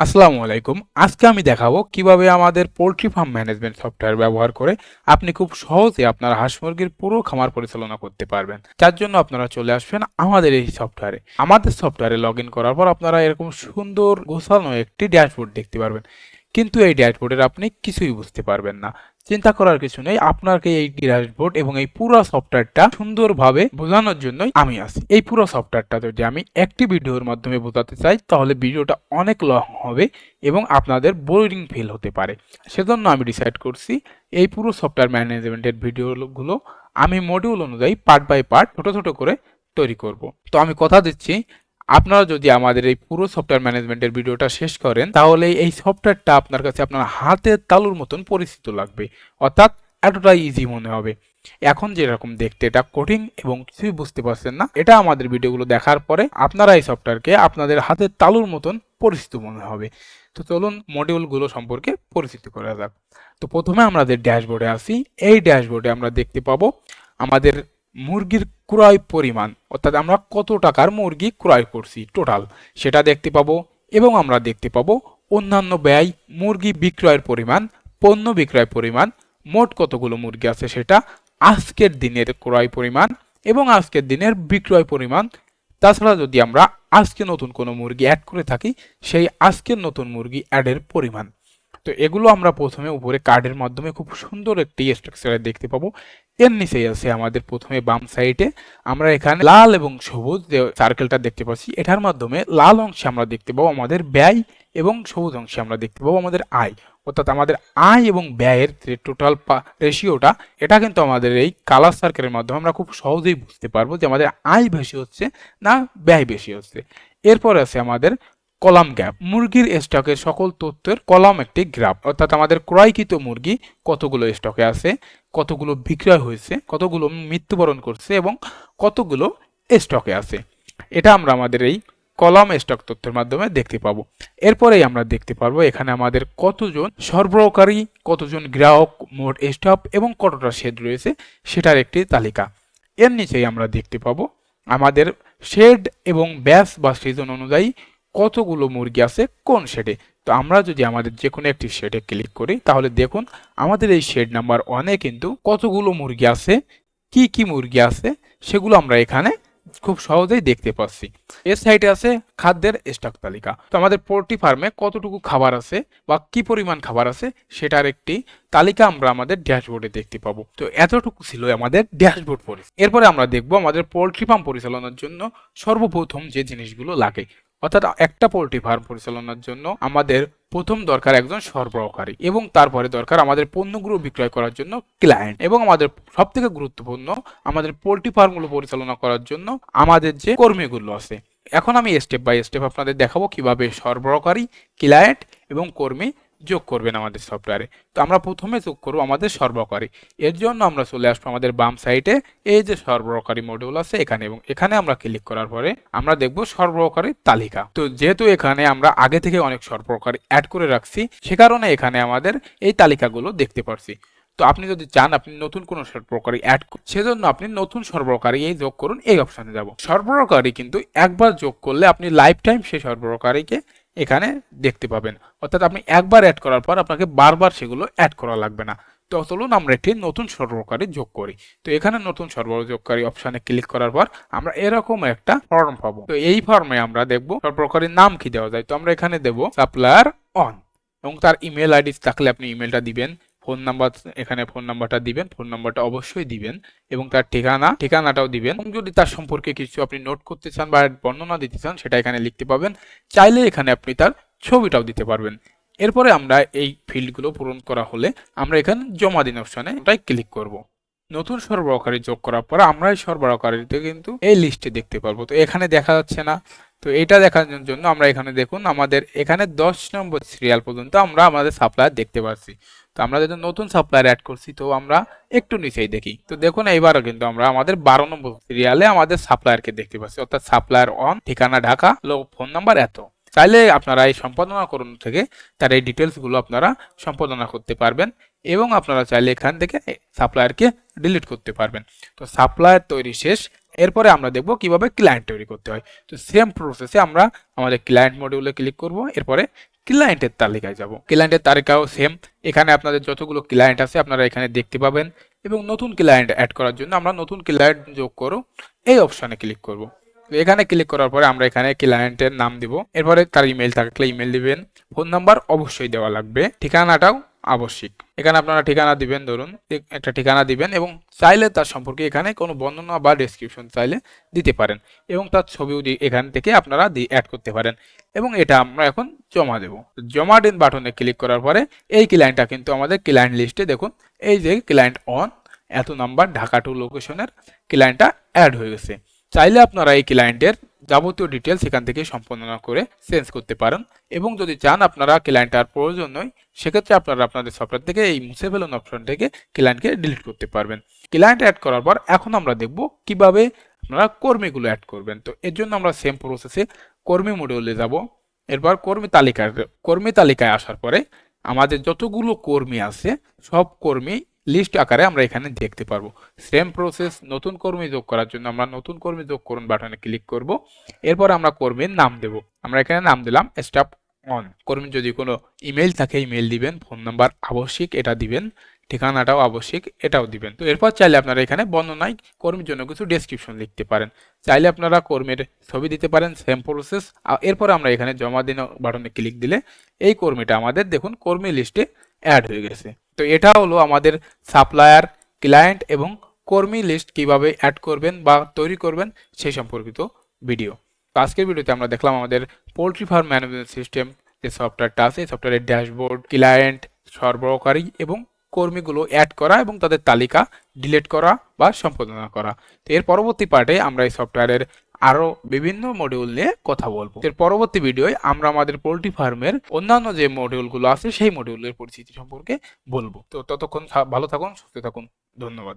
আসসালামু আলাইকুম। আজকে আমি দেখাবো কীভাবে আমাদের পোলট্রি ফার্ম ম্যানেজমেন্ট সফটওয়্যার ব্যবহার করে আপনি খুব সহজে আপনার হাঁস মুরগির পুরো খামার পরিচালনা করতে পারবেন। যার জন্য আপনারা চলে আসবেন আমাদের এই সফটওয়্যারে। আমাদের সফটওয়্যারে লগ করার পর আপনারা এরকম সুন্দর গোছানো একটি ড্যাশবোর্ড দেখতে পারবেন। কিন্তু এই ড্যাশবোর্ডের আপনি কিছুই বুঝতে পারবেন না। চিন্তা করার কিছু নেই। আপনাকে এই ড্যাশবোর্ড এবং এই পুরো সফটওয়্যারটা সুন্দরভাবে বোঝানোর জন্যই আমি আছি। এই পুরো সফটওয়্যারটা যদি আমি একটি ভিডিওর মাধ্যমে বোঝাতে চাই, তাহলে ভিডিওটা অনেক লং হবে এবং আপনাদের বোরিং ফিল হতে পারে। সেজন্য আমি ডিসাইড করছি, এই পুরো সফটওয়্যার ম্যানেজমেন্টের ভিডিওগুলো আমি মডিউল অনুযায়ী পার্ট বাই পার্ট ছোট ছোট করে তৈরি করব। তো আমি কথা দিচ্ছি আপনারা যদি আমাদের এই পুরো সফটওয়্যার ম্যানেজমেন্টের ভিডিওটা শেষ করেন, তাহলে এই সফটওয়্যারটা আপনার কাছে আপনার হাতের তালুর মতন পরিচিত লাগবে। অর্থাৎ এতটাই ইজি মনে হবে। এখন যেরকম দেখতে এটা কঠিন এবং কিছুই বুঝতে পারছেন না, এটা আমাদের ভিডিওগুলো দেখার পরে আপনারা এই সফটওয়্যারকে আপনাদের হাতের তালুর মতন পরিচিত মনে হবে। তো চলুন মডিউলগুলো সম্পর্কে পরিচিত করা যাক। তো প্রথমে আমাদের ড্যাশবোর্ডে আসি। এই ড্যাশবোর্ডে আমরা দেখতে পাবো আমাদের মুরগির ক্রয় পরিমাণ, অর্থাৎ আমরা কত টাকার মুরগি ক্রয় করছি টোটাল সেটা দেখতে পাবো এবং আমরা দেখতে পাবো অন্যান্য ব্যয়, মুরগি বিক্রয়ের পরিমাণ, পণ্য বিক্রয় পরিমাণ, মোট কতগুলো মুরগি আছে সেটা, আজকের দিনের ক্রয় পরিমাণ এবং আজকের দিনের বিক্রয় পরিমাণ। তাছাড়া যদি আমরা আজকে নতুন কোনো মুরগি অ্যাড করে থাকি, সেই আজকের নতুন মুরগি অ্যাডের পরিমাণ। তো এগুলো আমরা প্রথমে উপরে কার্ডের মাধ্যমে খুব সুন্দর একটি স্ট্রাকচারে দেখতে পাবো। এর নিচেই আছে আমাদের প্রথমে বাম সাইডে আমরা এখানে লাল এবং সবুজ সার্কেলটা দেখতে পাচ্ছি, এটার মাধ্যমে লাল অংশে আমরা দেখতে পাবো আমাদের ব্যয় এবং সবুজ অংশে আমরা দেখতে পাবো আমাদের আয়। অর্থাৎ আমাদের আয় এবং ব্যয়ের যে টোটাল রেশিওটা এটা কিন্তু আমাদের এই কালার সার্কেলের মাধ্যমে আমরা খুব সহজেই বুঝতে পারব যে আমাদের আয় বেশি হচ্ছে না ব্যয় বেশি হচ্ছে। এরপর আছে আমাদের কলাম গ্যাপ। মুরগির স্টকের সকল তথ্যের কলাম একটি গ্রাফ। অর্থাৎ আমাদের ক্রয়কৃত মুরগি কতগুলো স্টকে আছে, কতগুলো বিক্রয় হয়েছে, কতগুলো মৃত্যুবরণ করছে এবং কতগুলো স্টকে আছে। এটা আমরা আমাদের এই কলাম স্টক তথ্যের মাধ্যমে দেখতে পাবো। এরপরেই আমরা দেখতে পারব এখানে আমাদের কতজন সরবরাহকারী, কতজন গ্রাহক, মোট স্টপ এবং কতটা শেড রয়েছে সেটার একটি তালিকা। এর নিচেই আমরা দেখতে পাবো আমাদের শেড এবং ব্যাস বা সিজন অনুযায়ী কতগুলো মুরগি আছে কোন শেডে? তো আমরা যদি আমাদের যে কোনো একটি শেডে ক্লিক করি, তাহলে দেখুন আমাদের এই শেড নাম্বার ওয়ানে কিন্তু কতগুলো মুরগি আছে, কি কি মুরগি আছে, সেগুলো আমরা এখানে খুব সহজেই দেখতে পাচ্ছি। এর সাইডে আছে খাদ্যের স্টক তালিকা। তো আমাদের পোলট্রি ফার্মে কতটুকু খাবার আছে বা কি পরিমাণ খাবার আছে, সেটার একটি তালিকা আমরা আমাদের ড্যাশবোর্ডে দেখতে পাবো। তো এতটুকু ছিল আমাদের ড্যাশবোর্ড পরি এরপরে আমরা দেখব আমাদের পোলট্রি ফার্ম পরিচালনার জন্য সর্বপ্রথম যে জিনিসগুলো লাগে। অর্থাৎ একটা পোল্ট্রি ফার্ম পরিচালনার জন্য আমাদের প্রথম দরকার একজন সরবরাহকারী এবং তারপরে দরকার আমাদের পণ্যগুলো বিক্রয় করার জন্য ক্লায়েন্ট এবং আমাদের সব থেকে গুরুত্বপূর্ণ আমাদের পোল্ট্রি ফার্মগুলো পরিচালনা করার জন্য আমাদের যে কর্মীগুলো আছে। এখন আমি স্টেপ বাই স্টেপ আপনাদের দেখাবো কীভাবে সরবরাহকারী ক্লায়েন্ট এবং কর্মী যোগ করবেন আমাদের সফটওয়্যারে তো আমরা প্রথমে যোগ করব আমাদের সরবরাহকারী এর জন্য আমরা চলে আসব আমাদের বাম সাইডে এই যে সরবরাহকারী মডিউল আছে এখানে এবং এখানে আমরা ক্লিক করার পরে আমরা দেখব সরবরাহকারীর তালিকা। তো যেহেতু এখানে আমরা আগে থেকে অনেক সরবরাহকারী অ্যাড করে রাখছি, সে কারণে এখানে আমাদের এই তালিকাগুলো দেখতে পারছি। তো আপনি যদি চান আপনি নতুন কোনো সরবরাহকারী অ্যাড সেজন্য আপনি নতুন সরবরাহকারী এই যোগ করুন, এই অপশানে যাব। সরবরাহকারী কিন্তু একবার যোগ করলে আপনি লাইফ টাইম সেই সরবরাহকারীকে এখানে দেখতে পাবেন। অর্থাৎ আপনি একবার অ্যাড করার পর আপনাকে বারবার সেগুলো অ্যাড করা লাগবে না। তো চলুন আমরা একটি নতুন সরবরাহকারী যোগ করি। তো এখানে নতুন সরবরাহ যোগকারী অপশানে ক্লিক করার পর আমরা এরকম একটা ফর্ম পাবো। তো এই ফর্মে আমরা দেখব সরবরাহকারীর নাম কি দেওয়া যায়। তো আমরা এখানে দেবো সাপ্লায়ার অন এবং তার ইমেল আইডি থাকলে আপনি ইমেলটা দিবেন। ফোন নাম্বার, এখানে ফোন নাম্বারটা দিবেন, ফোন নাম্বারটা অবশ্যই দিবেন এবং তার ঠিকানা, ঠিকানাটাও দিবেন। এবং যদি তার সম্পর্কে কিছু আপনি নোট করতে চান বা বর্ণনা দিতে চান, সেটা এখানে লিখতে পাবেন চাইলে এখানে আপনি তার ছবিটাও দিতে পারবেন। এরপরে আমরা এই ফিল্ডগুলো পূরণ করা হলে আমরা এখানে জমা দিন অপশানে ওটাই ক্লিক করব। নতুন সরবরাহকারী যোগ করার পর আমরা এই সরবরাহকারীতে কিন্তু এই লিস্টে দেখতে পারব। তো এখানে দেখা যাচ্ছে না। তো এটা দেখানোর জন্য আমরা এখানে দেখুন, আমাদের এখানে দশ নম্বর সিরিয়াল পর্যন্ত আমরা আমাদের সাপ্লায়ার দেখতে পাচ্ছি তো আমরা যেহেতু নতুন সাপ্লায়ার অ্যাড করছি, তো আমরা একটু নিচেই দেখি। তো দেখুন, এইবারও কিন্তু আমরা আমাদের বারো নম্বর সিরিয়ালে আমাদের সাপ্লায়ারকে দেখতে পাচ্ছি। অর্থাৎ সাপ্লায়ার অন ঠিকানা ঢাকা, লো ফোন নাম্বার এত। চাইলে আপনারা এই সম্পাদনা করুন থেকে, তার এই ডিটেলসগুলো আপনারা সম্পাদনা করতে পারবেন এবং আপনারা চাইলে এখান থেকে সাপ্লায়ারকে ডিলিট করতে পারবেন। তো সাপ্লায়ার তৈরি শেষ, এরপরে আমরা দেখব কীভাবে ক্লায়েন্ট তৈরি করতে হয়। তো সেম প্রসেসে আমরা আমাদের ক্লায়েন্ট মডিউলে ক্লিক করব, এরপরে ক্লায়েন্টের তালিকায় যাব। ক্লায়েন্টের তালিকাও সেম এখানে আপনাদের যতগুলো ক্লায়েন্ট আছে, আপনারা এখানে দেখতে পাবেন। এবং নতুন ক্লায়েন্ট অ্যাড করার জন্য আমরা নতুন ক্লায়েন্ট যোগ করো। এই অপশনে ক্লিক করব। এখানে ক্লিক করার পরে আমরা এখানে ক্লায়েন্টের নাম দিব। এরপরে তার ইমেল থাকলে ইমেল দিবেন। ফোন নাম্বার অবশ্যই দেওয়া লাগবে। ঠিকানাটাও আবশ্যিক। এখানে আপনারা ঠিকানা দিবেন, ধরুন এক- একটা ঠিকানা দিবেন এবং চাইলে তার সম্পর্কে এখানে কোনো বর্ণনা বা ডেসক্রিপশন চাইলে দিতে পারেন এবং তার ছবিও এখান থেকে আপনারা অ্যাড করতে পারেন এবং এটা আমরা এখন জমা দেব। জমা দিন বাটনে ক্লিক করার পরে এই ক্লায়েন্টটা কিন্তু আমাদের ক্লায়েন্ট লিস্টে দেখুন, এই যে ক্লায়েন্ট অন এত নাম্বার ঢাকা টু লোকেশনের ক্লায়েন্টটা অ্যাড হয়ে গেছে। চাইলে আপনারা এই ক্লায়েন্টের যাবতীয় ডিটেলস এখান থেকে সম্পন্ন করে চেঞ্জ করতে পারেন। এবং যদি চান আপনারা ক্লায়েন্ট আর প্রয়োজন নয়, সেক্ষেত্রে আপনারা আপনাদের সফটওয়্যার থেকে এই মুছে ফেলুন অপশন থেকে ক্লায়েন্টকে ডিলিট করতে পারবেন। ক্লায়েন্ট অ্যাড করার পর এখন আমরা দেখব কীভাবে আপনারা কর্মীগুলো অ্যাড করবেন। তো এর জন্য আমরা সেম প্রসেসে কর্মী মডিউলে যাব। এরপর কর্মী তালিকায় কর্মী তালিকায় আসার পরে আমাদের যতগুলো কর্মী আছে, সব কর্মী লিস্ট আকারে আমরা এখানে দেখতে পারব। সেম প্রসেস নতুন কর্মী যোগ করার জন্য আমরা নতুন কর্মী যোগ করুন বাটনে ক্লিক করব। এরপর আমরা কর্মীর নাম দেব। আমরা এখানে নাম দিলাম স্টাফ অন কর্মীর যদি কোনো ইমেল থাকে ইমেল দিবেন ফোন নাম্বার আবশ্যিক, এটা দিবেন, ঠিকানাটাও আবশ্যিক, এটাও দিবেন। তো এরপর চাইলে আপনারা এখানে বর্ণনায় কর্মীর জন্য কিছু ডেসক্রিপশন লিখতে পারেন। চাইলে আপনারা কর্মীর ছবি দিতে পারেন সেম প্রসেস এরপর আমরা এখানে জমা দিন বাটনে ক্লিক দিলে এই কর্মীটা আমাদের দেখুন কর্মী লিস্টে অ্যাড হয়ে গেছে। তো এটা হলো আমাদের সাপ্লায়ার ক্লায়েন্ট এবং কর্মী লিস্ট কীভাবে অ্যাড করবেন বা তৈরি করবেন সেই সম্পর্কিত ভিডিও তো আজকের ভিডিওতে আমরা দেখলাম আমাদের পোলট্রি ফার্ম ম্যানেজমেন্ট সিস্টেম যে সফটওয়্যারটা আছে সফটওয়্যারের ড্যাশবোর্ড ক্লায়েন্ট সরবরাহকারী এবং কর্মীগুলো অ্যাড করা এবং তাদের তালিকা ডিলিট করা বা সম্পাদনা করা। তো এর পরবর্তী পার্টে আমরা এই সফটওয়্যারের আরও বিভিন্ন মডিউল নিয়ে কথা বলব। এর পরবর্তী ভিডিওয় আমরা আমাদের পোলট্রি ফার্মের অন্যান্য যে মডিউলগুলো আছে, সেই মডিউলের পরিচিতি সম্পর্কে বলব। তো ততক্ষণ ভালো থাকুন, সুস্থ থাকুন। ধন্যবাদ।